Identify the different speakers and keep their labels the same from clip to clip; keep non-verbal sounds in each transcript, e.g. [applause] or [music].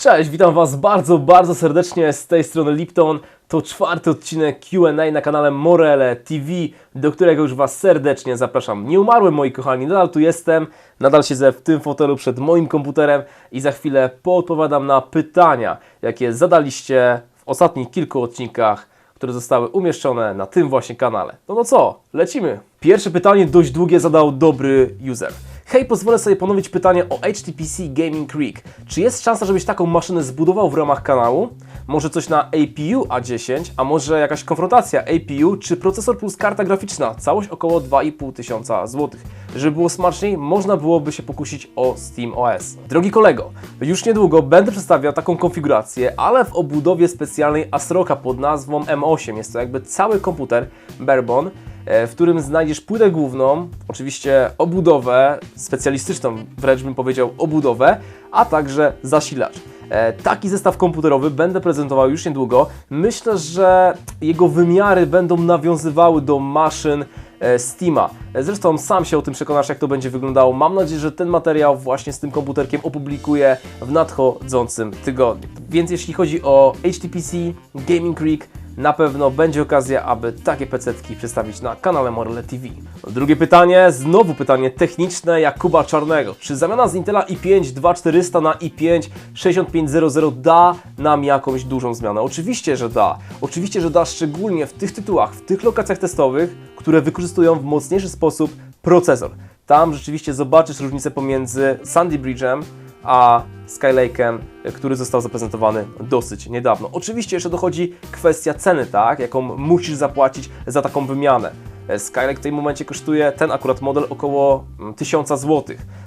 Speaker 1: Cześć, witam Was bardzo, bardzo serdecznie z tej strony Lipton. To czwarty odcinek Q&A na kanale Morele TV, do którego już Was serdecznie zapraszam. Nie umarłem, moi kochani, nadal tu jestem, nadal siedzę w tym fotelu przed moim komputerem i za chwilę poodpowiadam na pytania, jakie zadaliście w ostatnich kilku odcinkach, które zostały umieszczone na tym właśnie kanale. No no co, lecimy. Pierwsze pytanie dość długie zadał dobry user. Hej, pozwolę sobie ponowić pytanie o HTPC Gaming Creek. Czy jest szansa, żebyś taką maszynę zbudował w ramach kanału? Może coś na APU A10, a może jakaś konfrontacja APU czy procesor plus karta graficzna? Całość około 2,5 tysiąca złotych. Żeby było smaczniej, można byłoby się pokusić o Steam OS. Drogi kolego, już niedługo będę przedstawiał taką konfigurację, ale w obudowie specjalnej Asroka pod nazwą M8. Jest to jakby cały komputer Barebone, w którym znajdziesz płytę główną, oczywiście obudowę specjalistyczną, wręcz bym powiedział obudowę, a także zasilacz. E, Taki zestaw komputerowy będę prezentował już niedługo. Myślę, że jego wymiary będą nawiązywały do maszyn e, Steama. E, Zresztą sam się o tym przekonasz, jak to będzie wyglądało. Mam nadzieję, że ten materiał właśnie z tym komputerkiem opublikuję w nadchodzącym tygodniu. Więc jeśli chodzi o HTPC, Gaming Creek, na pewno będzie okazja, aby takie pecetki przedstawić na kanale Morele TV. Drugie pytanie, znowu pytanie techniczne Jakuba Czarnego. Czy zamiana z Intela i5 2400 na i5 6500 da nam jakąś dużą zmianę? Oczywiście, że da. Oczywiście, że da, szczególnie w tych tytułach, w tych lokacjach testowych, które wykorzystują w mocniejszy sposób procesor. Tam rzeczywiście zobaczysz różnicę pomiędzy Sandy Bridge'em a Skylake'em, który został zaprezentowany dosyć niedawno. Oczywiście jeszcze dochodzi kwestia ceny, tak, jaką musisz zapłacić za taką wymianę. Skylake w tym momencie kosztuje, ten akurat model, około mm, 1000 zł.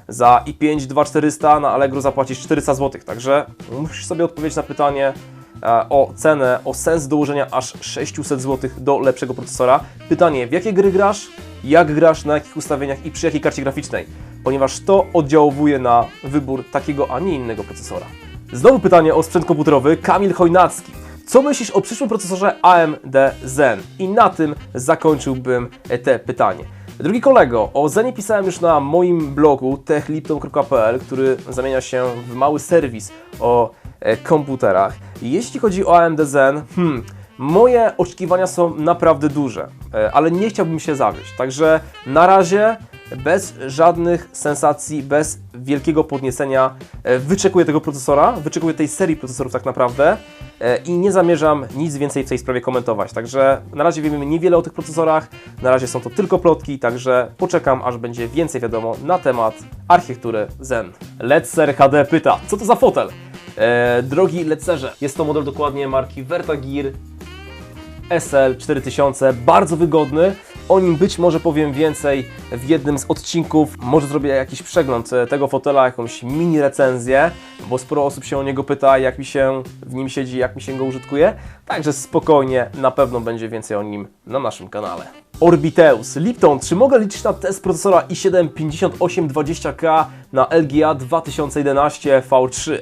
Speaker 1: Za i5 2400 na Allegro zapłacisz 400 zł, także musisz sobie odpowiedzieć na pytanie e, o cenę, o sens dołożenia aż 600 zł do lepszego procesora. Pytanie, w jakie gry grasz, jak grasz, na jakich ustawieniach i przy jakiej karcie graficznej, ponieważ to oddziałuje na wybór takiego, a nie innego procesora. Znowu pytanie o sprzęt komputerowy. Kamil Chojnacki. Co myślisz o przyszłym procesorze AMD Zen? I na tym zakończyłbym te pytanie. Drugi kolego, o Zenie pisałem już na moim blogu techlipton.pl, który zamienia się w mały serwis o e, komputerach. Jeśli chodzi o AMD Zen, hmm, moje oczekiwania są naprawdę duże, e, ale nie chciałbym się zawieść. Także na razie bez żadnych sensacji, bez wielkiego podniecenia e, wyczekuję tego procesora, wyczekuję tej serii procesorów tak naprawdę e, i nie zamierzam nic więcej w tej sprawie komentować. Także na razie wiemy niewiele o tych procesorach, na razie są to tylko plotki, także poczekam aż będzie więcej wiadomo na temat architektury Zen. Letzer HD pyta, co to za fotel? E, drogi Letzerze, jest to model dokładnie marki Vertagir SL 4000, bardzo wygodny. O nim być może powiem więcej w jednym z odcinków. Może zrobię jakiś przegląd e, tego fotela, jakąś mini recenzję, bo sporo osób się o niego pyta, jak mi się w nim siedzi, jak mi się go użytkuje. Także spokojnie, na pewno będzie więcej o nim na naszym kanale. Orbiteus. Lipton, czy mogę liczyć na test procesora i7 5820K na LGA 2011 V3?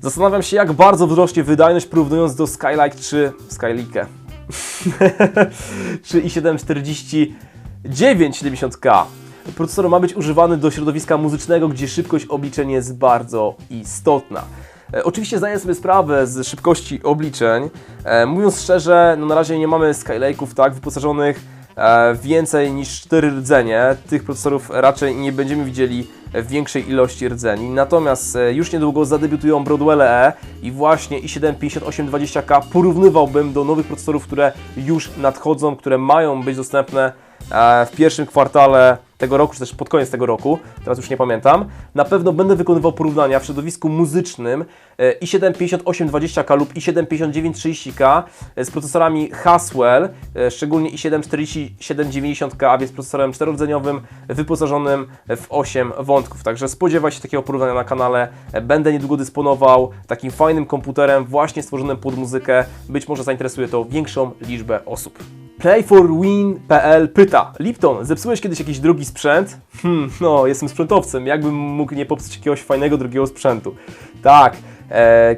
Speaker 1: Zastanawiam się, jak bardzo wzrośnie wydajność porównując do Skylight czy Skylinkę. [laughs] 3 i 74970K. Procesor ma być używany do środowiska muzycznego, gdzie szybkość obliczeń jest bardzo istotna. E, oczywiście zdaję sobie sprawę z szybkości obliczeń. E, mówiąc szczerze, no na razie nie mamy Skylake'ów tak wyposażonych więcej niż 4 rdzenie. Tych procesorów raczej nie będziemy widzieli w większej ilości rdzeni. Natomiast e, już niedługo zadebiutują Broadwell E i właśnie i7 5820K porównywałbym do nowych procesorów, które już nadchodzą, które mają być dostępne e, w pierwszym kwartale tego roku, czy też pod koniec tego roku, teraz już nie pamiętam. Na pewno będę wykonywał porównania w środowisku muzycznym e, i7 5820K lub i7 5930K e, z procesorami Haswell, e, szczególnie i7 4790K, a więc procesorem czterordzeniowym wyposażonym w 8 wątków. Także spodziewaj się takiego porównania na kanale. Będę niedługo dysponował takim fajnym komputerem właśnie stworzonym pod muzykę. Być może zainteresuje to większą liczbę osób. Play4Win.pl pyta Lipton, zepsułeś kiedyś jakiś drugi sprzęt? Hmm, no, jestem sprzętowcem, jakbym mógł nie popsuć jakiegoś fajnego drugiego sprzętu? Tak,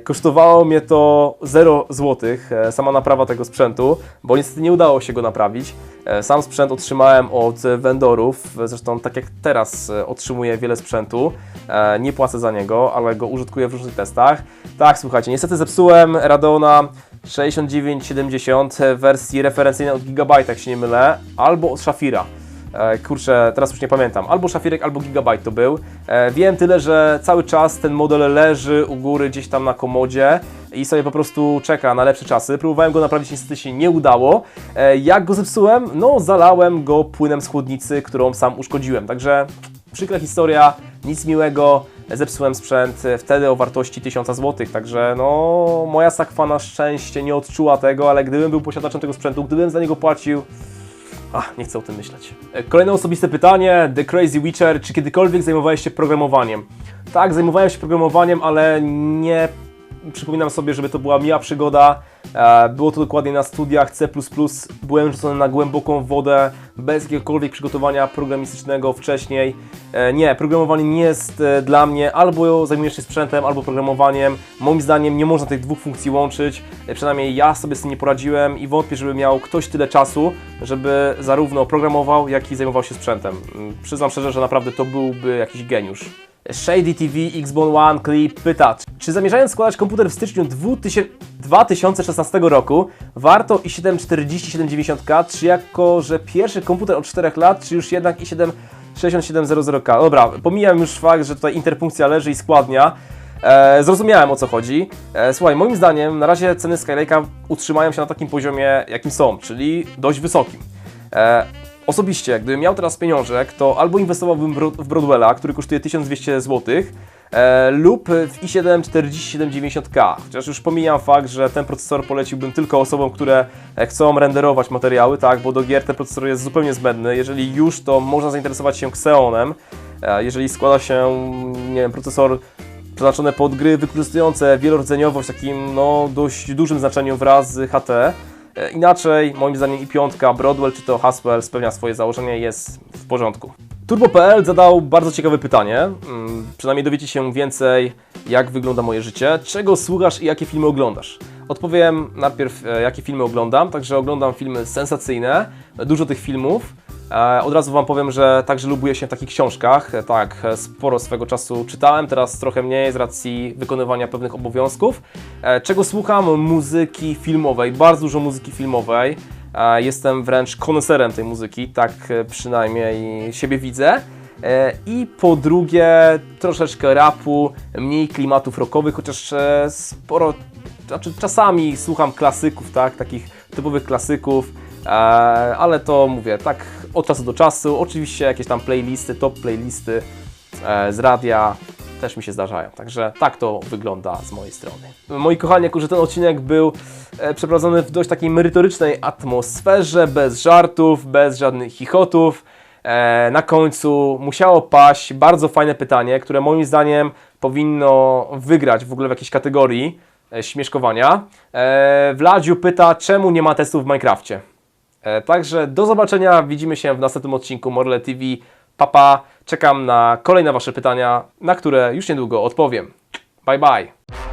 Speaker 1: kosztowało mnie to 0 zł, e, sama naprawa tego sprzętu, bo niestety nie udało się go naprawić. E, sam sprzęt otrzymałem od e, vendorów, e, zresztą tak jak teraz e, otrzymuję wiele sprzętu, e, nie płacę za niego, ale go użytkuję w różnych testach. Tak, słuchajcie, niestety zepsułem Radeona 6970 w wersji referencyjnej od Gigabyte, jak się nie mylę, albo od Shafira. E, Kurczę, teraz już nie pamiętam. Albo Szafirek, albo Gigabyte to był. E, Wiem tyle, że cały czas ten model leży u góry gdzieś tam na komodzie i sobie po prostu czeka na lepsze czasy. Próbowałem go naprawić, niestety się nie udało. E, Jak go zepsułem? No, zalałem go płynem z chłodnicy, którą sam uszkodziłem. Także przykra historia, nic miłego. Zepsułem sprzęt wtedy o wartości 1000 zł, także no moja sakwa na szczęście nie odczuła tego, ale gdybym był posiadaczem tego sprzętu, gdybym za niego płacił, Ach, nie chcę o tym myśleć. E, Kolejne osobiste pytanie. The Crazy Witcher. Czy kiedykolwiek zajmowałeś się programowaniem? Tak, zajmowałem się programowaniem, ale nie przypominam sobie, żeby to była miła przygoda. E, Było to dokładnie na studiach C++. Byłem rzucony na głęboką wodę, bez jakiegokolwiek przygotowania programistycznego wcześniej. E, Nie, programowanie nie jest e, dla mnie. Albo zajmujesz się sprzętem, albo programowaniem. Moim zdaniem nie można tych dwóch funkcji łączyć. Przynajmniej ja sobie z tym nie poradziłem i wątpię, żeby miał ktoś tyle czasu, żeby zarówno programował, jak i zajmował się sprzętem. Mm, Przyznam szczerze, że naprawdę to byłby jakiś geniusz. Shady TV Xbone One Clip pyta, czy zamierzając składać komputer w styczniu 2000 2016 roku, warto i7 4070K, czy jako, że pierwszy komputer od 4 lat, czy już jednak i7 6700K? Dobra, pomijam już fakt, że tutaj interpunkcja leży i składnia. E, zrozumiałem o co chodzi. E, słuchaj, moim zdaniem na razie ceny Skylake'a utrzymają się na takim poziomie, jakim są, czyli dość wysokim. E, osobiście, gdybym miał teraz pieniążek, to albo inwestowałbym w Bro- w Broadwella, który kosztuje 1200 zł, e, lub w i7 4790K. Chociaż już pomijam fakt, że ten procesor poleciłbym tylko osobom, które e, chcą renderować materiały, tak, bo do gier ten procesor jest zupełnie zbędny. Jeżeli już, to można zainteresować się Xeonem. E, jeżeli składa się, nie wiem, procesor przeznaczone pod gry wykorzystujące wielordzeniowość w takim no, dość dużym znaczeniu wraz z HT. E, Inaczej, moim zdaniem i piątka, Broadwell czy to Haswell spełnia swoje założenie jest w porządku. Turbo.pl zadał bardzo ciekawe pytanie. Mm, Przynajmniej dowiecie się więcej, jak wygląda moje życie, czego słuchasz i jakie filmy oglądasz. Odpowiem najpierw, e, jakie filmy oglądam. Także oglądam filmy sensacyjne, dużo tych filmów. E, Od razu Wam powiem, że także lubuję się w takich książkach. E, Tak, e, sporo swego czasu czytałem, teraz trochę mniej z racji wykonywania pewnych obowiązków. Czego słucham? Muzyki filmowej, bardzo dużo muzyki filmowej. Jestem wręcz koneserem tej muzyki, tak przynajmniej siebie widzę. I po drugie, troszeczkę rapu, mniej klimatów rockowych, chociaż sporo, znaczy czasami słucham klasyków, tak, takich typowych klasyków, ale to mówię, tak od czasu do czasu. Oczywiście jakieś tam playlisty, top playlisty e, z radia też mi się zdarzają. Także tak to wygląda z mojej strony. Moi kochani, jako że ten odcinek był e, przeprowadzony w dość takiej merytorycznej atmosferze, bez żartów, bez żadnych chichotów, e, na końcu musiało paść bardzo fajne pytanie, które moim zdaniem powinno wygrać w ogóle w jakiejś kategorii śmieszkowania. Vladziu pyta, czemu nie ma testów w Minecrafcie? E, Także do zobaczenia, widzimy się w następnym odcinku Morle TV. Papa, czekam na kolejne Wasze pytania, na które już niedługo odpowiem. Bye bye.